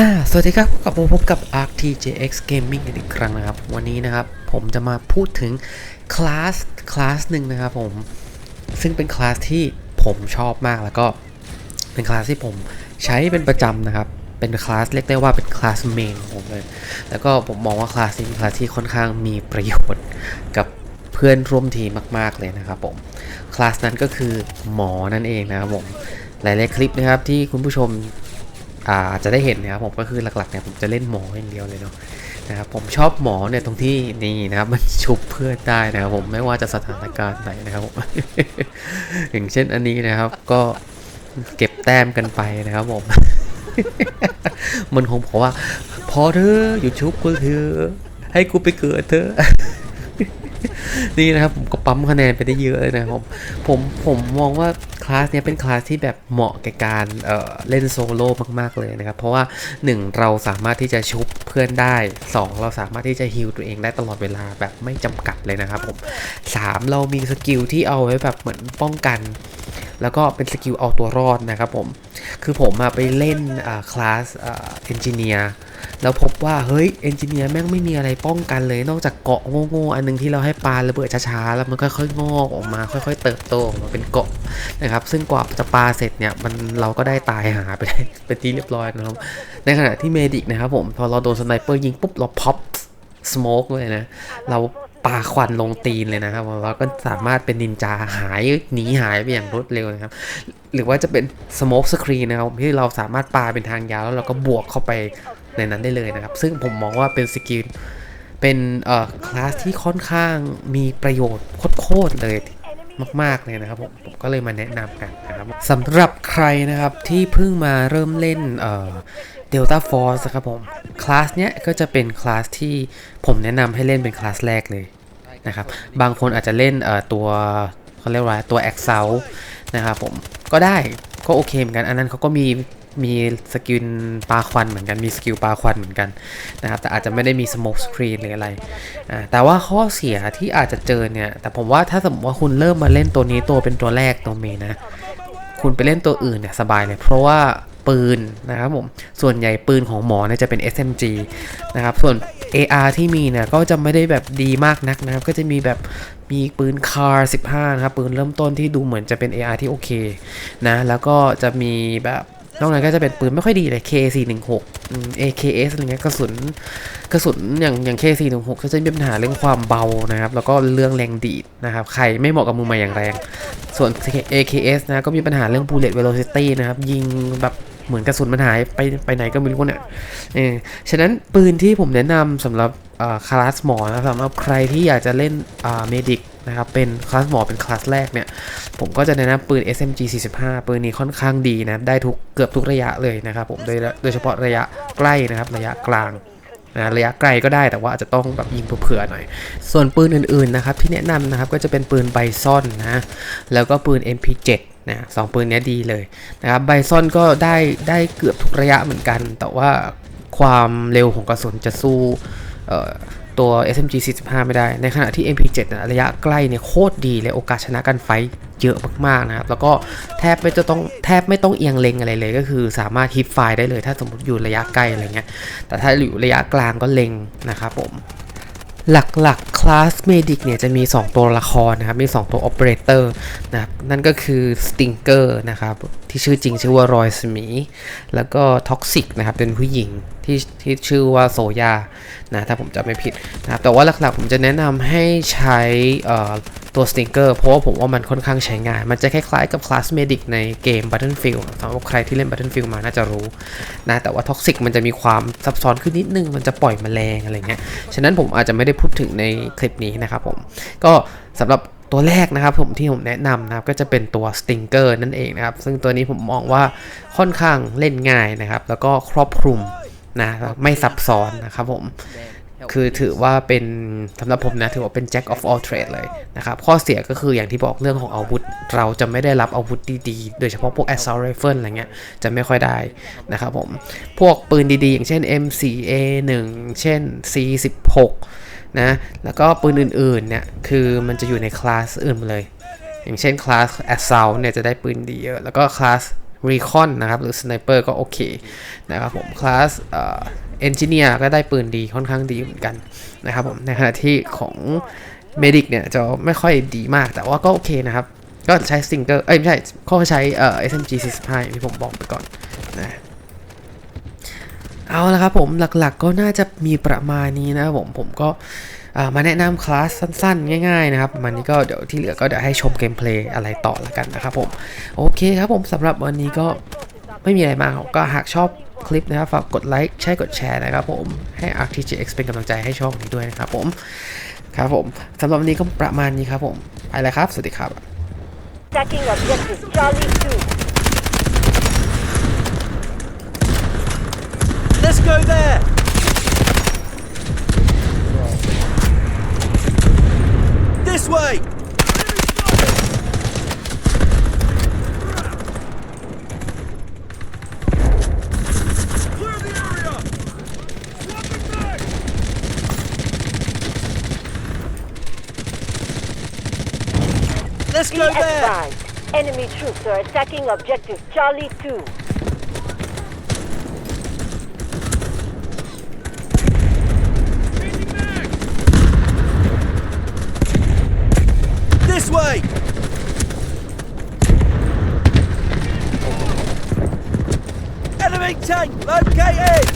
อ่า สวัสดีครับกลับมาพบกับ ArcTJX Gaming อีกครั้งนะครับ วันนี้นะครับ ผมจะมาพูดถึงคลาสคลาสหนึ่งนะครับผม ซึ่งเป็นคลาสที่ผมชอบมากแล้วก็ เป็นคลาสที่ผมใช้เป็นประจำนะครับ เป็นคลาสเรียกได้ว่าเป็นคลาสเมนของผมเลย แล้วก็ผมมองว่าคลาสนี้เป็นคลาสที่ค่อนข้างมีประโยชน์กับเพื่อนร่วมทีมมาก ๆเลยนะครับผมคลาสนั้นก็คือหมอนั่นเองนะครับผมหลายๆคลิปนะครับที่คุณผู้ชม อาจะได้เห็นนะครับผมก็คือหลักๆเนี่ยผมจะเล่นหมออย่างเดียวเลยเนาะนะครับผมชอบหมอเนี่ยตรงที่นี่นะครับมันชุบเพื่อนได้นะครับผมไม่ว่าจะสถานการณ์ไหนนะครับผมอย่างเช่นอันนี้นะครับก็เก็บแต้มกันไปนะครับผม มันคงบอกว่า พอเธอะหยุดชุบกูเถอะให้กูไปเกิดเถอนี่นะครับผมก็ปั๊มคะแนนไปได้เยอะเลยนะครับผมผมผมมองว่า ลาสเนี้ยเป็นคลาสที่แบบเหมาะแก่การเอ่อเล่นโซโล่มาก ๆ เลยนะครับ เพราะว่า 1 เราสามารถที่จะชุบเพื่อนได้ 2 เราสามารถที่จะฮิลตัวเองได้ตลอดเวลาแบบไม่จำกัดเลยนะครับผม 3 เรามีสกิลที่เอาไว้แบบเหมือนป้องกัน แล้วก็เป็นสกิลเอาตัวรอดนะครับผม คือผมมาไปเล่นคลาสเอนจิเนียร์ แล้วพบว่าเฮ้ยเอนจิเนียร์แม่งไม่มีอะไรป้องกันเลย นอกจากเกาะโง่ๆอันหนึงที่เราให้ปลาระเบิดช้าๆแล้วมันค่อยๆงอกออกมา ค่อย ๆ เติบโตออกมาเป็นเกาะนะครับ ซึ่งกว่าจะปลาเสร็จเนี่ยมันเราก็ได้ตายหาไปได้เป็นที่เรียบร้อยนะครับ ในขณะที่เมดิกนะครับผมพอเราโดนสไนเปอร์ยิงปุ๊บเราพ็อปสโมกเลยนะเราปาควันลงตีนเลยนะครับเราก็สามารถเป็นนินจาหายหนีหายไปอย่างรวดเร็วนะครับ หรือว่าจะเป็นสโมกสกรีนนะครับที่เราสามารถปาเป็นทางยาวแล้วเราก็บวกเข้าไป ในนั้นได้เลยนะครับ ซึ่งผมมองว่าเป็นสกิลเป็นเอ่อคลาสที่ค่อนข้างมีประโยชน์โคตรๆเลยมากๆเลยนะครับผมผมก็เลยมาแนะนำกันนะครับสำหรับใครนะครับที่เพิ่งมาเริ่มเล่นเอ่อ Delta Force นะครับผมคลาสเนี้ยก็จะเป็นคลาสที่ผมแนะนำให้เล่นเป็นคลาสแรกเลยนะครับบางคนอาจจะเล่นเอ่อตัวเขาเรียกว่าตัว Excel นะครับผมก็ได้ก็โอเคเหมือนกันอันนั้นเขาก็มี มีสกิลปาควันเหมือนกัน มีสกิลปาควันเหมือนกันนะครับ แต่อาจจะไม่ได้มีสโมกสกรีนหรืออะไรอ่าแต่ว่าข้อเสียที่อาจจะเจอเนี่ย แต่ผมว่าถ้าสมมติว่าคุณเริ่มมาเล่นตัวนี้ตัวเป็นตัวแรกตัวเมนนะ คุณไปเล่นตัวอื่นเนี่ยสบายเลย เพราะว่าปืนนะครับผม ส่วนใหญ่ปืนของหมอเนี่ยจะเป็น SMG นะครับ ส่วน AR ที่มีเนี่ยก็จะไม่ได้แบบดีมากนักนะครับ ก็จะมีแบบมีปืน CAR 15 นะครับ ปืนเริ่มต้นที่ดูเหมือนจะเป็น AR ที่โอเคนะ แล้วก็จะมีแบบ นอกนั้นก็จะเป็นปืนไม่ค่อยดีเลย K416 AKS อะไรเงี้ยกระสุนกระสุนอย่างอย่าง K416 ก็จะมีปัญหาเรื่องความเบานะครับ แล้วก็เรื่องแรงดีดนะครับ ใครไม่เหมาะกับมือใหม่อย่างแรง ส่วน AKS นะก็มีปัญหาเรื่อง bullet velocity นะครับ ยิงแบบเหมือนกระสุนมันหายไปไปไหนก็ไม่รู้เนี่ยเออฉะนั้นปืนที่ผมแนะนำสำหรับคลาสหมอนะสำหรับใครที่อยากจะเล่นเมดิก นะครับ เป็นคลาสหมอเป็นคลาสแรกเนี่ย ผมก็จะแนะนำปืน SMG 45 ปืนนี้ค่อนข้างดีนะ ได้ทุกเกือบทุกระยะเลยนะครับผม โดยโดยเฉพาะระยะใกล้นะครับ ระยะกลางนะระยะไกลก็ได้แต่ว่าอาจจะต้องแบบยิงเผื่อๆหน่อย ส่วนปืนอื่นๆนะครับที่แนะนำนะครับก็จะเป็นปืนไบซอนนะแล้วก็ปืน MP7 นะสองปืนนี้ดีเลยนะครับไบซอนก็ได้ได้เกือบทุกระยะเหมือนกัน แต่ว่าความเร็วของกระสุนจะสู้ ตัว SMG 45 ไม่ได้ ในขณะที่ MP7 นะระยะใกล้เนี่ยโคตรดีเลยโอกาสชนะกันไฟเยอะมากๆนะครับ แล้วก็แทบไม่จะต้องแทบไม่ต้องเอียงเล็งอะไรเลย ก็คือสามารถฮิปไฟได้เลย ถ้าสมมติอยู่ระยะใกล้อะไรเงี้ย แต่ถ้าอยู่ระยะกลางก็เล็งนะครับผม หลักๆคลาสเมดิกเนี่ยจะมี 2 ตัวละครนะครับ มี 2 ตัวอ็อบเทอร์นะครับนั่นก็คือสติงเกอร์นะครับ ที่ชื่อจริงชื่อว่ารอยสมี แล้วก็ท็อกซิกนะครับ เป็นผู้หญิงที่ที่ชื่อว่าโซยานะถ้าผมจำไม่ผิดนะครับแต่ว่าหลักๆผมจะแนะนำให้ใช้ เอ่อตัว Stinker เพราะว่าผมว่ามันค่อนข้างใช้ง่ายมันจะคล้ายๆกับคลาสเมดิกในเกม Battlefield สำหรับใครที่เล่น Battlefield มาน่าจะรู้นะแต่ว่าท็อกซิกมันจะมีความซับซ้อนขึ้นนิดนึง มันจะปล่อยแมลงอะไรเงี้ยฉะนั้นผมอาจจะไม่ได้พูดถึงในคลิปนี้นะครับผมก็สำหรับตัวแรกนะครับผมที่ผมแนะนำนะครับก็จะเป็นตัว Stinger นั่นเองนะครับซึ่งตัวนี้ผมมองว่าค่อนข้างเล่นง่ายนะครับแล้วก็ครอบคลุมนะไม่ซับซ้อนนะครับผม คือถือว่าเป็นสำหรับผมนะถือว่าเป็น Jack of all trade เลยนะครับ ข้อเสียก็คืออย่างที่บอกเรื่องของอาวุธ เราจะไม่ได้รับอาวุธดีๆ โดยเฉพาะพวก assault rifle อะไรเงี้ยจะไม่ค่อยได้นะครับผม พวกปืนดีๆ อย่างเช่น M4A1 เช่น C16 นะแล้วก็ปืนอื่นๆเนี่ยคือมันจะอยู่ในคลาสอื่นหมดเลย อย่างเช่นคลาส assault เนี่ยจะได้ปืนดีเยอะแล้วก็คลาส Recon นะครับหรือ Sniper ก็โอเคนะครับผมคลาสเอ่อ Engineer ก็ได้ปืนดีค่อนข้างดีเหมือนกันนะครับผมในขณะที่ของ Medic เนี่ยจะไม่ค่อยดีมากแต่ว่าก็โอเคนะครับ ก็ใช้ Stinger เอ้ยไม่ใช่ก็ใช้เอ่อ SMG 45ที่ผมบอกไปก่อนนะเอาละครับผมหลักๆก็น่าจะมีประมาณนี้นะครับผมผมก็ มาแนะนำคลาสสั้นๆ ง่ายๆนะครับมันนี้ก็เดี๋ยวที่เหลือก็เดี๋ยวให้ชมเกมเพลย์อะไรต่อแล้วกันนะครับผม โอเคครับผมสำหรับวันนี้ก็ไม่มีอะไรมากก็หากชอบคลิปนะครับฝากกดไลค์ใช่กดแชร์นะครับผมให้ ArcTGX เป็นกำลังใจให้ช่องนี้ด้วยนะครับผมครับผมสำหรับวันนี้ก็ประมาณนี้ครับผมไปแล้วครับ สวัสดีครับ Attacking objective Charlie 2. Let's go there! This way! Let's go there! Enemy troops are attacking objective Charlie 2. This way! Enemy tank located!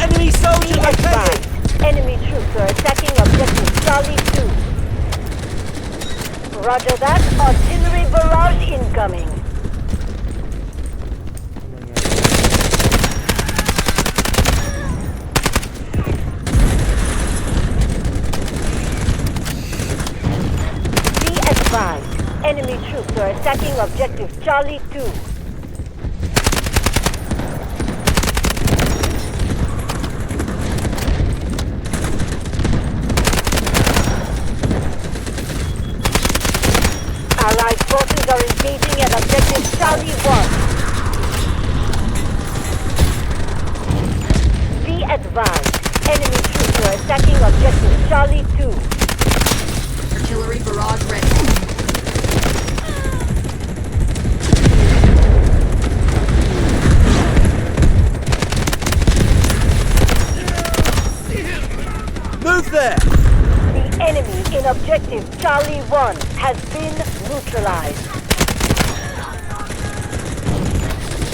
Enemy soldier located! Enemy troops are attacking objective Charlie 2. Roger that. Artillery barrage incoming. Be advised. Enemy troops are attacking objective Charlie 2. Allied forces are engaging at objective Charlie 1. Be advised. Enemy troops are attacking objective Charlie 2. Artillery barrage ready. Move there! The enemy in objective Charlie 1 has been neutralized.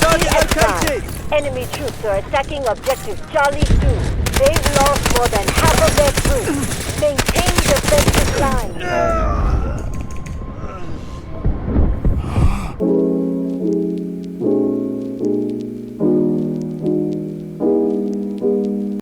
Target Be located! Enemy troops are attacking objective Charlie 2. They've lost more than half of their troops. Maintain defensive line.